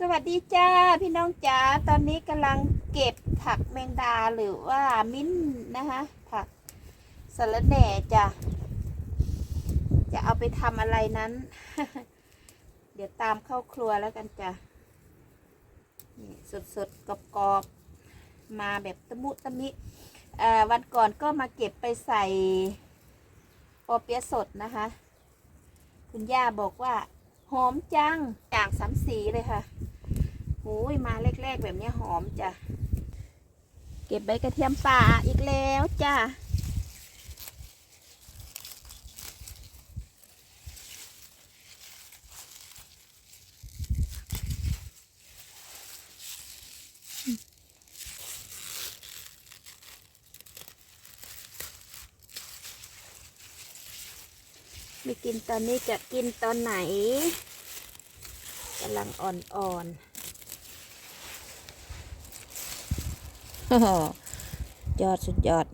สวัสดีจ้าพี่น้องจ๋าตอนนี้กำลังเก็บผักแมงดาหรือว่ามิ้นนะคะผักสะระแหน่จ้ะจะเอาไปทำอะไรนั้น เดี๋ยวตามเข้าครัวแล้วกันจ้ะนี่สดๆกรอบๆมาแบบตะมุตะมิวันก่อนก็มาเก็บไปใส่ปอเปี๊ยะสดนะคะ คุณย่าบอกว่าหอมจังจากสามสีเลยค่ะ หูยมาแรก ๆ แบบนี้หอมจ้ะ เก็บใบกระเทียมป่าอีกแล้วจ้ะ ไม่กินตอนนี้จะกินตอนไหนกำลังอ่อนๆ ยอดสุดยอด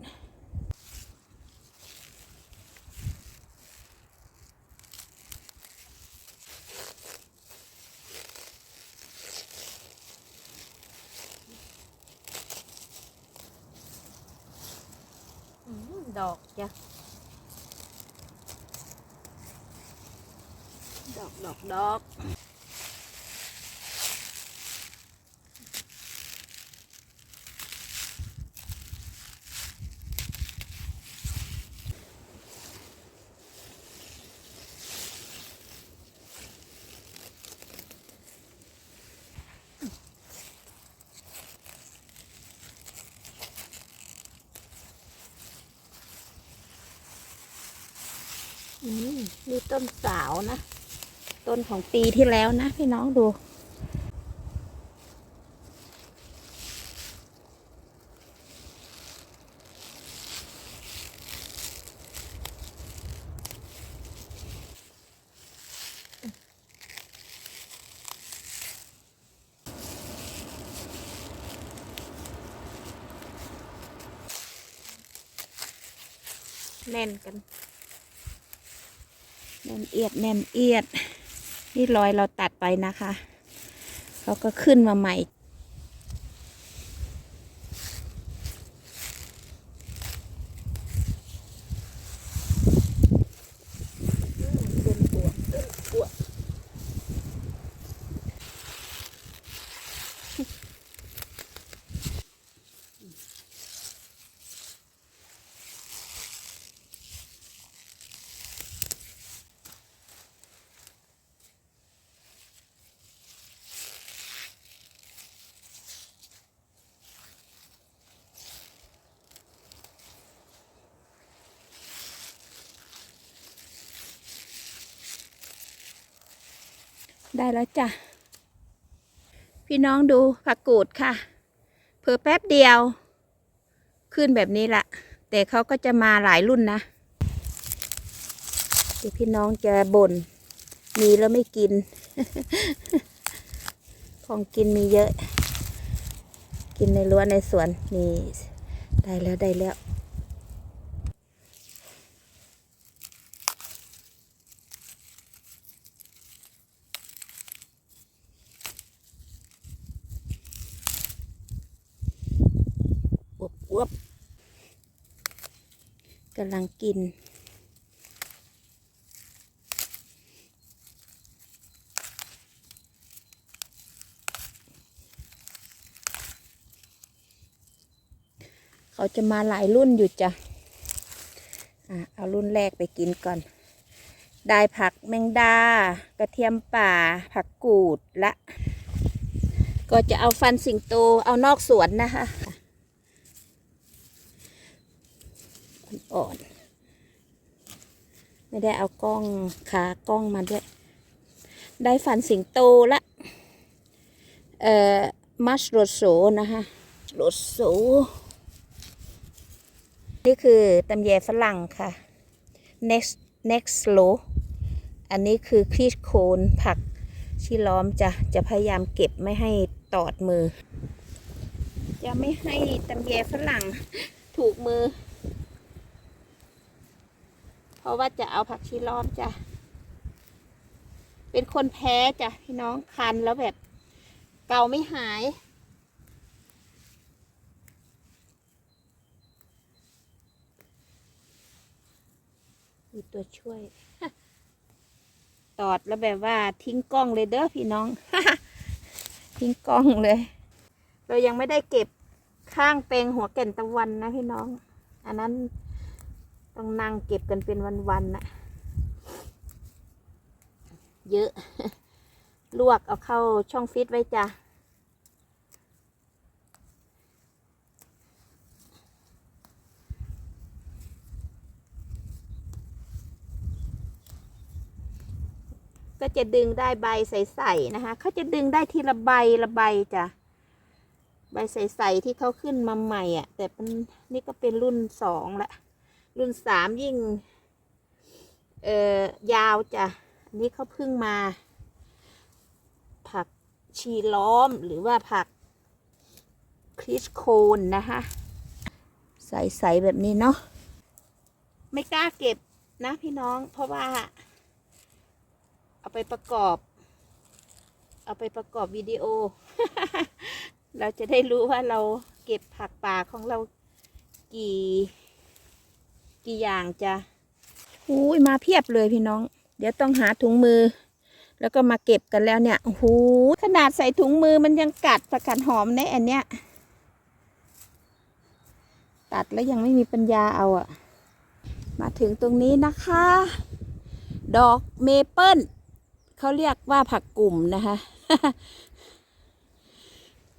ดอกจ้ะดอกดอกดอกอืมนี่ต้ นะ ต้นของปีที่แล้วนะพี่น้องดู แน่นกัน แน่นเอียดแน่นเอียด นี่รอยเราตัดไปนะคะ เขาก็ขึ้นมาใหม่ เป็นปวดเป็นปวด ได้แล้วจ้ะ พี่น้องดูผักกูดค่ะ เพิ่แป๊บเดียว ขึ้นแบบนี้ละแต่เขาก็จะมาหลายรุ่นนะเดี๋ยวพี่น้องจะบน่นมีแล้วไม่กิน ของกินมีเยอะ กินในรั้วในสวนนี่ได้แล้วได้แล้ว อวบอวบกำลังกิน เขาจะมาหลายรุ่นอยู่จ้ะอะเอารุ่นแรกไปกินก่อน ได้ผักแมงดา กระเทียมป่า ผักกูดและ ก็จะเอาฟันสิงโต เอานอกสวนนะคะ อ่อนๆ ไม่ได้เอากล้องขากล้องมาด้วย ได้ฟันสิงโตละ เอ่อมัชโรโซนะคะโรโซนี่คือตำแยฝรั่งค่ะ next next low อันนี้คือครีดโคนผักที่ล้อมจะจะพยายามเก็บไม่ให้ตอดมือ จะไม่ให้ตำแยฝรั่งถูกมือ เพราะว่าจะเอาผักชีล้อมจ้ะ เป็นคนแพ้จ้ะพี่น้องคันแล้วแบบเก่าไม่หาย มีตัวช่วย ตอดแล้วแบบว่าทิ้งกล้องเลยเด้อพี่น้อง ทิ้งกล้องเลย เรายังไม่ได้เก็บข้างเปลงหัวแก่นตะวันนะพี่น้อง อันนั้น ต้องนั่งเก็บกันเป็นวันๆน่ะเยอะ ลวกเอาเข้าช่องฟิตไว้จ้ะก็จะดึงได้ใบใสๆนะคะ เขาจะดึงได้ทีละใบละใบจ้ะ ใบใสๆที่เขาขึ้นมาใหม่อะ แต่มันนี่ก็เป็นรุ่นสองละ รุ่นสามยิ่ง เอ่อยาวจ้ะอันนี้เขาเพิ่งมา ผักชีล้อมหรือว่าผักคริสโคนนะคะใสๆแบบนี้เนาะไม่กล้าเก็บนะพี่น้องเพราะว่า เอาไปประกอบ เอาไปประกอบวิดีโอ เราจะได้รู้ว่าเราเก็บผักป่าของเรากี่ กี่อย่างจ้ะอุ้ยมาเพียบเลยพี่น้อง เดี๋ยวต้องหาถุงมือ แล้วก็มาเก็บกันแล้วเนี่ยโอ้โหขนาดใส่ถุงมือมันยังกัดประกัดหอมในอันเนี้ยตัดแล้วยังไม่มีปัญญาเอาอะมาถึงตรงนี้นะคะ ดอกเมเปิลเขาเรียกว่าผักกลุ่มนะคะ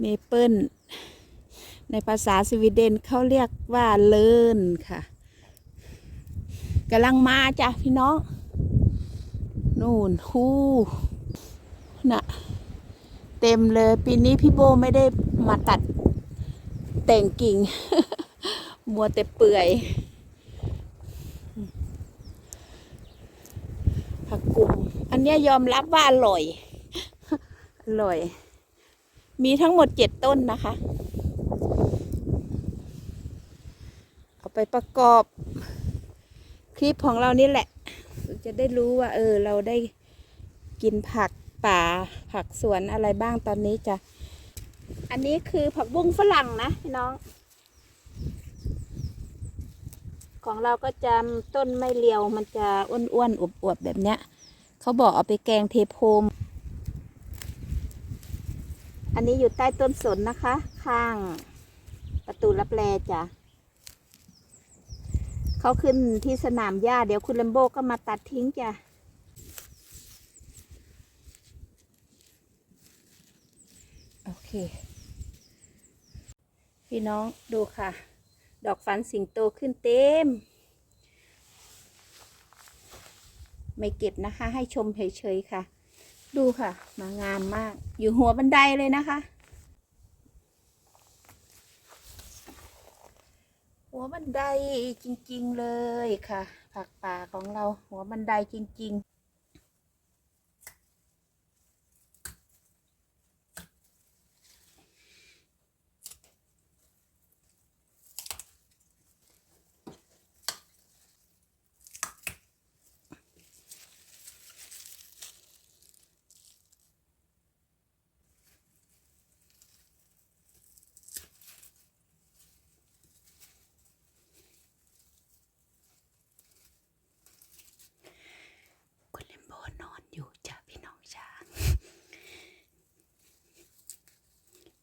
เมเปิลในภาษาสวีเดนเขาเรียกว่าเลินค่ะ กำลังมาจ้ะพี่น้องนู่นฮู้น่ะ เต็มเลย ปีนี้พี่โบไม่ได้มาตัดแต่งกิ่ง มัวแต่เปื่อยผักกุมอันนี้ยอมรับว่าอร่อย อร่อย มีทั้งหมดเจ็ดต้นนะคะ เอาไปประกอบ คลิปของเรานี่แหละ จะได้รู้ว่า เออ เราได้กินผักป่า ผักสวนอะไรบ้างตอนนี้จ้ะ อันนี้คือผักบุ้งฝรั่งนะพี่น้อง ของเราก็จะต้นไม่เรียวมันจะอ้วนๆอวบๆแบบเนี้ยเขาบอกเอาไปแกงเทโพมอันนี้อยู่ใต้ต้นสนนะคะ ข้างประตูรับแลจ้ะ เขาขึ้นที่สนามหญ้า เดี๋ยวคุณเลมโบก็มาตัดทิ้งจ้ะโอเค พี่น้องดูค่ะ ดอกฝันสิงโตขึ้นเต็ม ไม่เก็บนะคะ ให้ชมเฉยๆค่ะ ดูค่ะ มางามมาก อยู่หัวบันไดเลยนะคะ หัวบันไดจริง ๆ เลยค่ะ ผักป่าของเราหัวบันไดจริง ๆ คุณเลมโบนอนอยู่จ้ะพี่น้องจ้า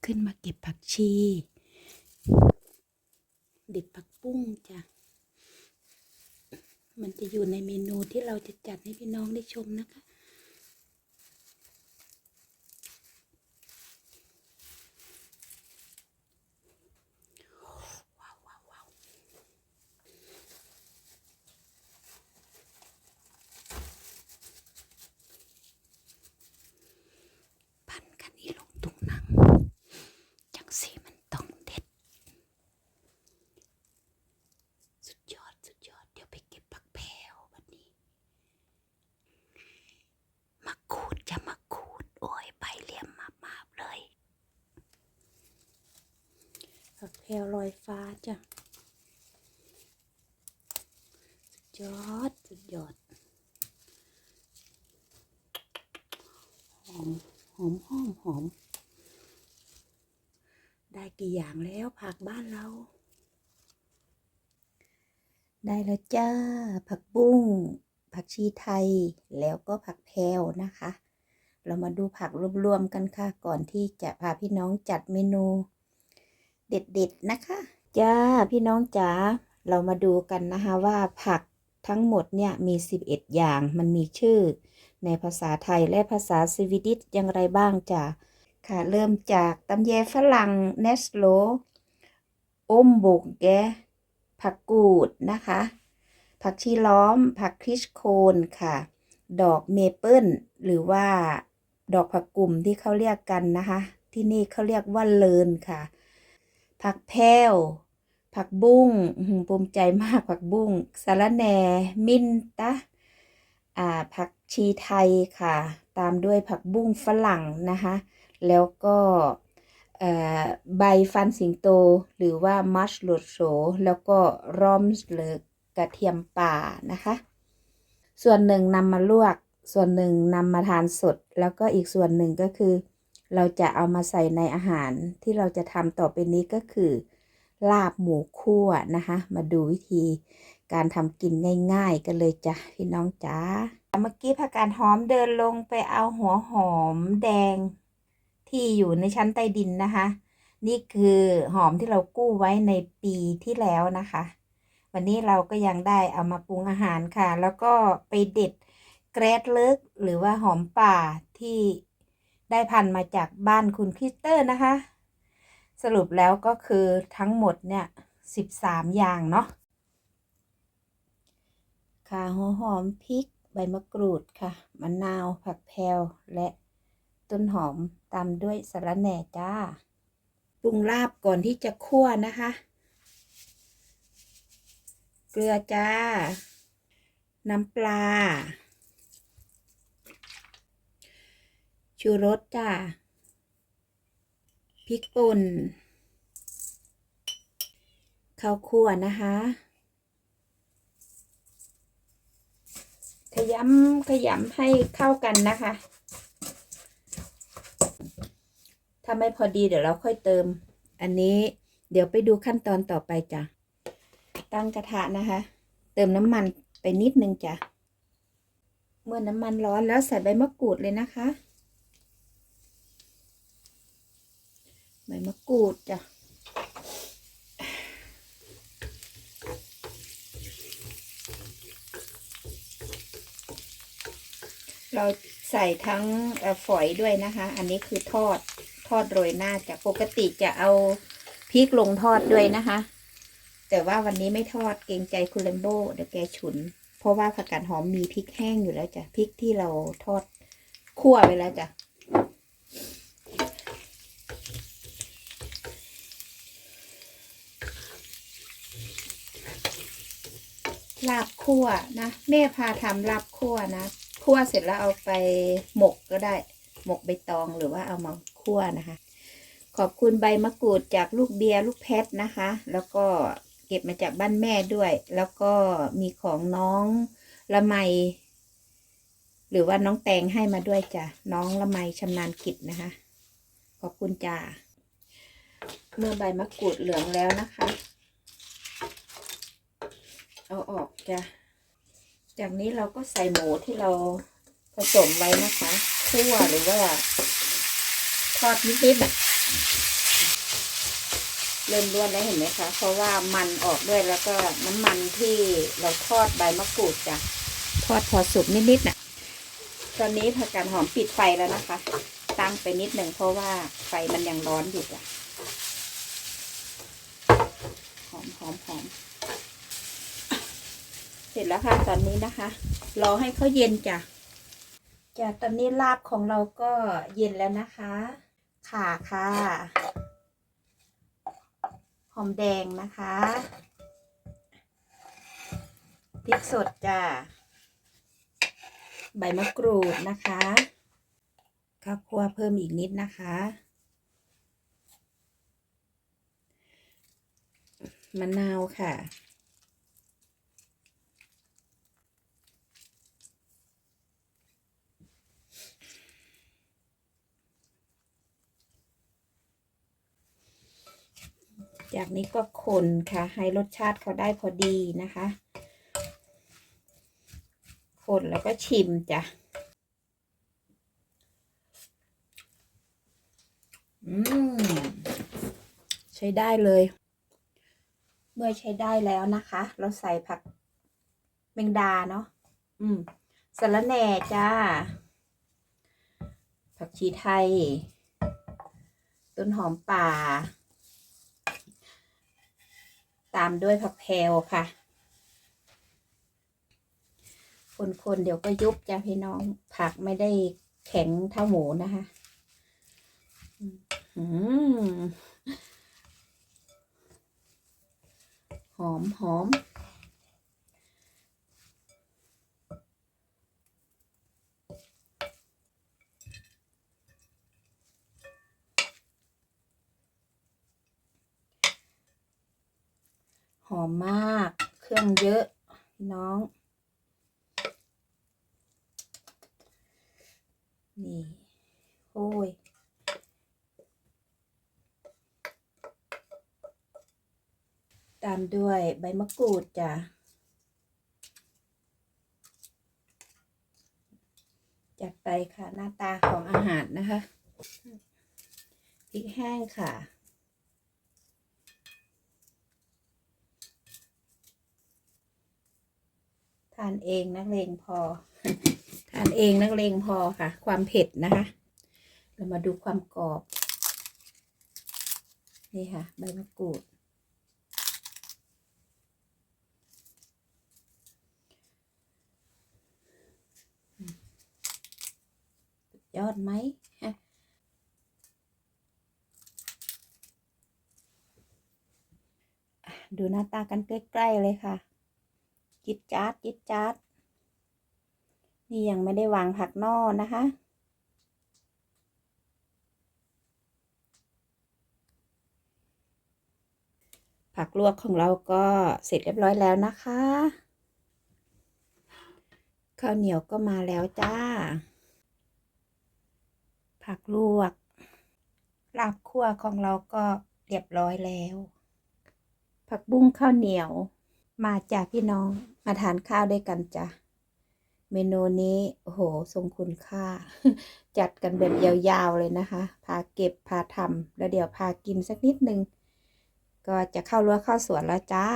ขึ้น มาเก็บผักชี เด็ดผักปุ้งจ้ะ มันจะอยู่ในเมนูที่เราจะจัดให้พี่น้องได้ชมนะคะ ว้าวว้าวว้าวพันกันนี้ลงตุงนัง จังสีมันต้องเด็ด สุดยอด สุดยอด เดี๋ยวไปเก็บผักแพรววันนี้มาขูดจะมาขูด โอ้ยใบเหลี่ยมมามาบๆเลย ผักแพรวล อยฟ้าจ้ะ สุดยอด สุดยอด หอม หอมหอมหอมกี่อย่างแล้วผักบ้านเรา ได้แล้วจ้า ผักบุ้ง ผักชีไทย แล้วก็ผักแพรวนะคะเรามาดูผักรวมๆกันค่ะ ก่อนที่จะพาพี่น้องจัดเมนู เด็ดๆนะคะ จ้าพี่น้องจ๋าเรามาดูกันนะคะว่าผักทั้งหมดเนี่ยมี 11 อย่างมันมีชื่อ ในภาษาไทยและภาษาสวีดิชอย่างไรบ้างจ้ะค่ะเริ่มจากตำแยฝรั่งเนสโลอมบุกแกผักกูดนะคะ ผักชีล้อม ผักคริชโคนค่ะ ดอกเมเปิลหรือว่าดอกผักกลุ่มที่เขาเรียกกันนะคะ ที่นี่เขาเรียกว่าเลินค่ะ ผักแพรวผักบุ้งหือภูมิใจมากผักบุ้งสะระแหน่มิ้นตะอ่าผักชีไทยค่ะ ตามด้วยผักบุ้งฝรั่งนะคะ แล้วก็เอ่อใบฟันสิงโต หรือว่ามัชโลดโซแล้วก็รอมหรือกระเทียมป่านะคะ ส่วนหนึ่งนำมาลวก ส่วนหนึ่งนำมาทานสด แล้วก็อีกส่วนหนึ่งก็คือ เราจะเอามาใส่ในอาหารที่เราจะทำต่อไปนี้ก็คือ ลาบหมูคั่วนะคะ มาดูวิธีการทำกินง่ายๆ กันเลยจ้ะพี่น้องจ๋าเมื่อกี้ผักกาดหอมเดินลงไปเอาหัวหอมแดงที่อยู่ในชั้นใต้ดินนะคะ นี่คือหอมที่เรากู้ไว้ในปีที่แล้วนะคะ วันนี้เราก็ยังได้เอามาปรุงอาหารค่ะ แล้วก็ไปเด็ดแกรดเลิกหรือว่าหอมป่าที่ ได้พันมาจากบ้านคุณคริสเตอร์นะคะ สรุปแล้วก็คือทั้งหมดเนี่ยสิบสามอย่างเนาะค่ะหัวหอมพริกใบมะกรูดค่ะมะนาวผักแพรวและต้นหอมตามด้วยสะระแหน่จ้าปรุงลาบก่อนที่จะคั่วนะคะ เกลือจ้า น้ำปลา ชูรสจ้าพริกป่นข้าวคั่วนะคะ ขยำขยำให้เข้ากันนะคะ ถ้าไม่พอดีเดี๋ยวเราค่อยเติม อันนี้เดี๋ยวไปดูขั้นตอนต่อไปจ้ะ ตั้งกระทะนะคะ เติมน้ำมันไปนิดนึงจ้ะ เมื่อน้ำมันร้อนแล้วใส่ใบมะกรูดเลยนะคะ ใบมะกรูดจ้ะเราใส่ทั้งฝอยด้วยนะคะ อันนี้คือทอดทอดโรยหน้าจะปกติจะเอาพริกลงทอดด้วยนะคะ แต่ว่าวันนี้ไม่ทอดเกรงใจคุณเลมโบเดี๋ยวแกฉุน เพราะว่าผักกาดหอมมีพริกแห้งอยู่แล้วจ้ะพริกที่เราทอดคั่วไปแล้วจ้ะ ลาบคั่วนะ แม่พาทำลาบคั่วนะคั่วเสร็จแล้วเอาไปหมกก็ได้ หมกใบตองหรือว่าเอามาคั่วนะคะ ขอบคุณใบมะกรูดจากลูกเบียร์ลูกแพทนะคะ แล้วก็เก็บมาจากบ้านแม่ด้วย แล้วก็มีของน้องละไม หรือว่าน้องแตงให้มาด้วยจ้ะน้องละไมชำนาญกิจนะคะ ขอบคุณจ้าเมื่อใบมะกรูดเหลืองแล้วนะคะ เอาออกจ้ะ จากนี้เราก็ใส่หมูที่เราผสมไว้นะคะคั่วหรือว่าทอดนิดๆน่ะเริ่มร่วนแล้วเห็นไหมคะ เพราะว่ามันออกด้วยแล้วก็น้ำมันที่เราทอดใบมะกรูดจ้ะ ทอดพอสุกนิดๆน่ะ ตอนนี้ผักกาดหอมปิดไฟแล้วนะคะ ตั้งไปนิดหนึ่งเพราะว่าไฟมันยังร้อนอยู่จ้ะ หอมหอมหอม เสร็จแล้วค่ะตอนนี้นะคะ รอให้เขาเย็นจ้ะจ้ะตอนนี้ลาบของเราก็เย็นแล้วนะคะ ข่าค่ะ หอมแดงนะคะพริกสดจ้ะใบมะกรูดนะคะข้าวคั่วเพิ่มอีกนิดนะคะ มะนาวค่ะ จากนี้ก็คนค่ะ ให้รสชาติเขาได้พอดีนะคะ คนแล้วก็ชิมจ้ะ อืม ใช้ได้เลย เมื่อใช้ได้แล้วนะคะ เราใส่ผักแมงดาเนาะ อืมสะระแหน่จ้า ผักชีไทย ต้นหอมป่า ตามด้วยผักแพลวค่ะ คนๆเดี๋ยวก็ยุบจ้าพี่น้องผักไม่ได้แข็งเท่าหมูนะคะหอมหอม อมมาก เครื่องเยอะพี่น้อง นี่โอ้ยตามด้วยใบมะกรูดจ้ะ จัดไปค่ะหน้าตาของอาหารนะคะ พริกแห้งค่ะานเองนักเลงพอ ทานเองนักเลงพอค่ะ ความเผ็ดนะคะ เรามาดูความกรอบ นี่ค่ะ ใบมะกรูด ยอดไหมฮะดูหน้าตากันใกล้ ๆ เลยค่ะ จิตจาดจิตจาดนี่ยังไม่ได้วางผักนอกนะคะ ผักลวกของเราก็เสร็จเรียบร้อยแล้วนะคะ ข้าวเหนียวก็มาแล้วจ้า ผักลวกลาบคั่วของเราก็เรียบร้อยแล้ว ผักบุ้งข้าวเหนียว มาจ้ะพี่น้องมาทานข้าวด้วยกันจ้ะ เมนูนี้โอ้โหทรงคุณค่า จัดกันแบบยาวๆเลยนะคะ พาเก็บพาทำแล้วเดี๋ยวพากินสักนิดนึง ก็จะเข้ารั้วเข้าสวนแล้วจ้า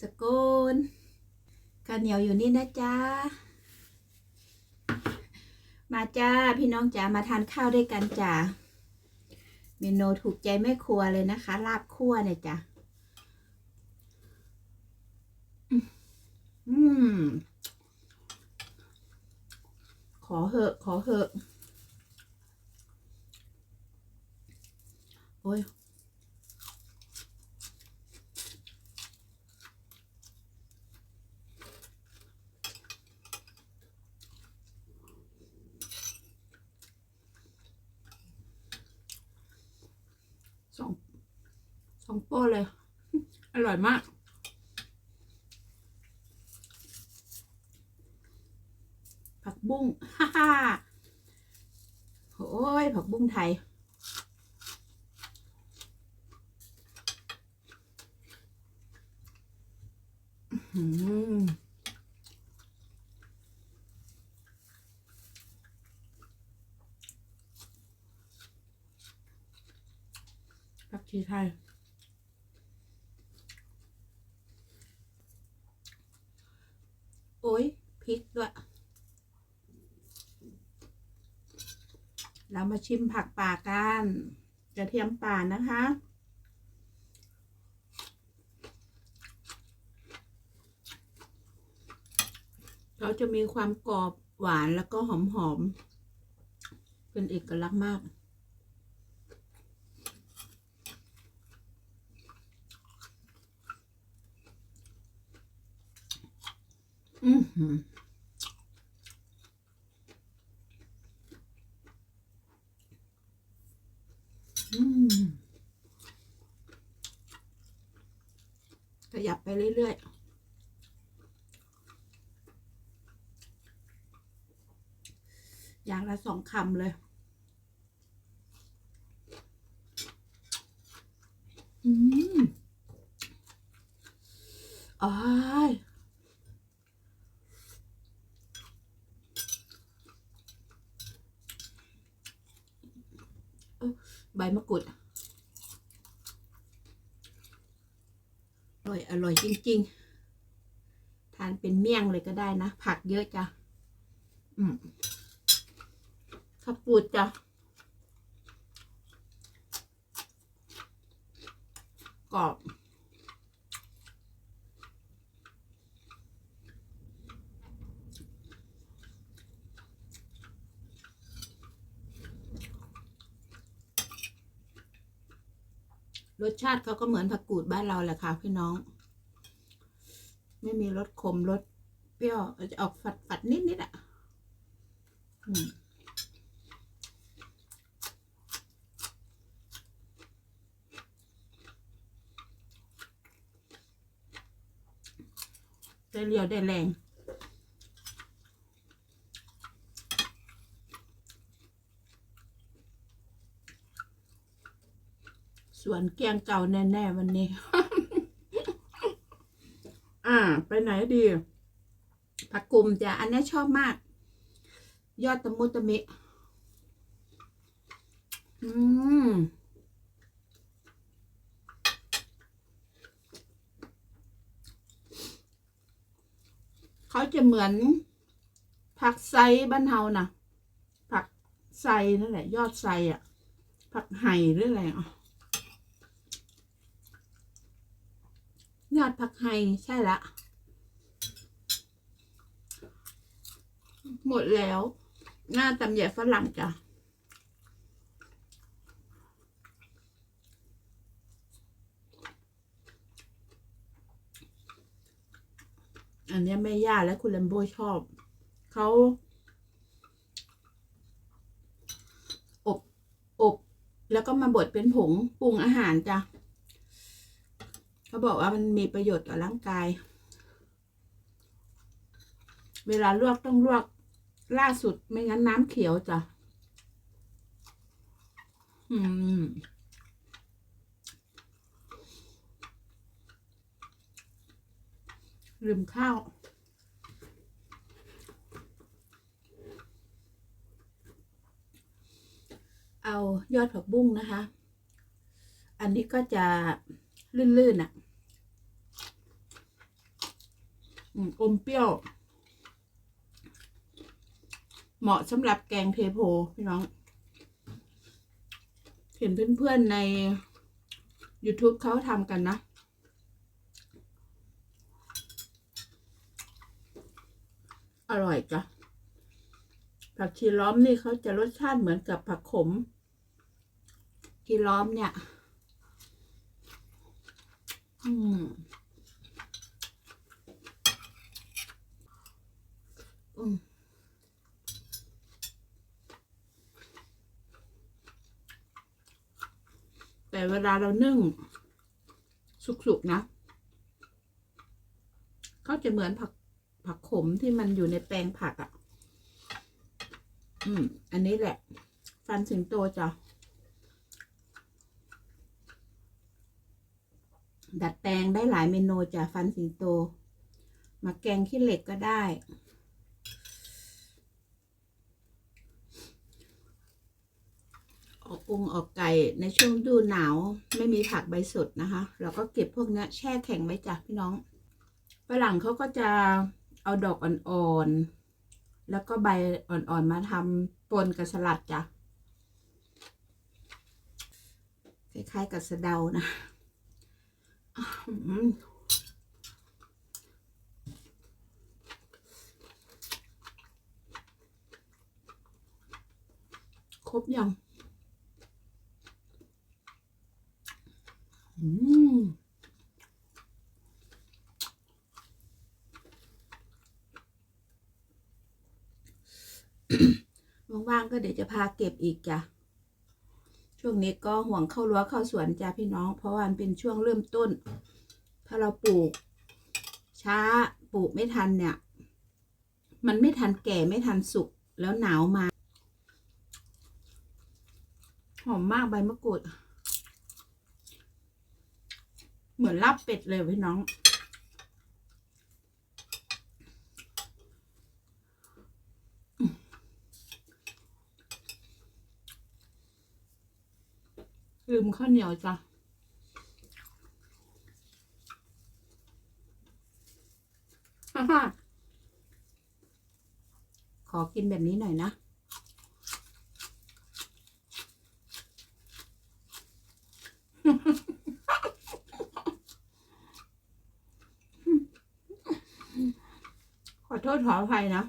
สกุลข้าวเหนียวอยู่นี่นะจ๊ะ มาจ้า พี่น้องจ๋ามาทานข้าวด้วยกันจ้ะ เมนูถูกใจแม่ครัวเลยนะคะ ลาบคั่วเนี่ยจ้ะ อืม ขอเหอะ ขอเหอะ โอ้ย สองโป้เลย อร่อยมาก ผักบุ้งฮ่าฮ่าโอ้ย ผักบุ้งไทย อื้อหือผักชีไทย โอ้ย พริกด้วย เรามาชิมผักป่ากันกระเทียมป่านะคะ เขาจะมีความกรอบหวานแล้วก็หอมหอมๆเป็นเอกลักษณ์มากอือหือ อืมขยับไป เรื่อยๆอย่างละสองคำเลย อืมอ้ายเอ้าใบมะกรูด อร่อย อร่อย จริง ทานเป็นเมี่ยงเลยก็ได้นะ ผักเยอะจ้ะ อืมข้าวปูดจ้ะ กรอบ รสชาติเขาก็เหมือนผักกูดบ้านเราแหละค่ะพี่น้อง ไม่มีรสขมรสเปรี้ยวจะออกฝัดฝัดนิดนิดอะได้เรียวได้แรงส่วนเกียงเก่าแน่ ๆ วันนี้ ไปไหนดีผักกุมจ้ะอันนี้ชอบมาก ยอดตะมุตะมิ อืมเขาจะเหมือน ผักไซบ้านเฮานะผักไซนั่นแหละ ยอดไซอะ ผักไห่หรืออะไรอะ ยอดผักไฮใช่ละ หมดแล้ว หน้าตำแยฝรั่งจ้ะอันนี้แม่ย่าและคุณเลมโบชอบ เขาอบ อบ แล้วก็มาบดเป็นผงปรุงอาหารจ้ะ เขาบอกว่ามันมีประโยชน์ต่อร่างกาย เวลาลวกต้องลวกล่าสุดไม่งั้นน้ำเขียวจ้ะอืมลืมข้าว เอายอดผักบุ้งนะคะ อันนี้ก็จะ ลื่นๆอะออมเปรี้ยว เหมาะสำหรับแกงเทโพพี่น้อง เห็นเพื่อนๆใน YouTube เขาทำกันนะ อร่อยจ้ะผักชีล้อมนี่เขาจะรสชาติเหมือนกับผักขมชีล้อมเนี่ย อืมอืมแต่เวลาเรานึ่ง สุกๆนะ ก็จะเหมือนผักผักขมที่มันอยู่ในแปลงผักอะ่ะ อืม อันนี้แหละ ฟันสิงโตจ้ะ ดัดแปลงได้หลายเมนูจ้ะฟันสิงโต มาแกงขี้เหล็กก็ได้ ออกกุ้งออกไก่ในช่วงดูหนาวไม่มีผักใบสดนะคะ เราก็เก็บพวกนี้แช่แข็งไว้จ้ะพี่น้องฝรั่งเขาก็จะเอาดอกอ่อนๆ แล้วก็ใบอ่อนๆ มาทำปนกับสลัดจ้ะ คล้ายๆกับสะเดานะ ครบยังอืมว่างๆก็เดี๋ยวจะพาเก็บอีกจ้ะ ช่วงนี้ก็ห่วงเข้ารั้วเข้าสวนจ้าพี่น้อง เพราะว่ามันเป็นช่วงเริ่มต้น ถ้าเราปลูก ช้าปลูกไม่ทันเนี่ย มันไม่ทันแก่ไม่ทันสุกแล้วหนาวมา หอมมากใบมะกรูด เหมือนรับเป็ดเลยพี่น้อง ข้าวเหนียวจ้ะฮ่าฮ่าขอกินแบบนี้หน่อยนะ ขอโทษขออภัยนะ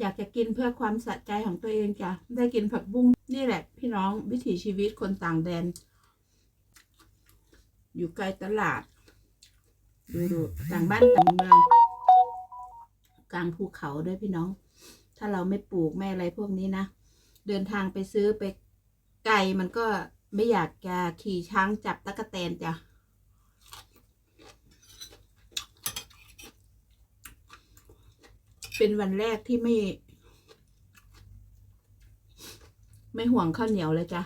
อยากจะกินเพื่อความสะใจของตัวเองจ้ะได้กินผักบุ้งนี่แหละ พี่น้องวิถีชีวิตคนต่างแดน อยู่ไกลตลาดดูดูต่างบ้านต่างเมืองกลางภูเขาด้วยพี่น้อง ถ้าเราไม่ปลูกไม่อะไรพวกนี้นะ เดินทางไปซื้อไปไกลมันก็ไม่อยากจะขี่ช้างจับตะกะแตนจ้ะ เป็นวันแรกที่ไม่ ไม่ห่วงข้าวเหนียวเลยจ้ะ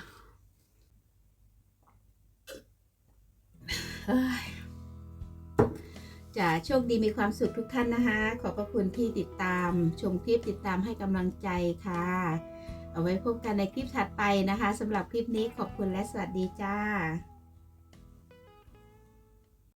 จะโชคดีมีความสุขทุกท่านนะคะ ขอบพระคุณที่ติดตาม ชมคลิปติดตามให้กำลังใจค่ะ เอาไว้พบกันในคลิปถัดไปนะคะสำหรับคลิปนี้ขอบคุณและสวัสดีจ้า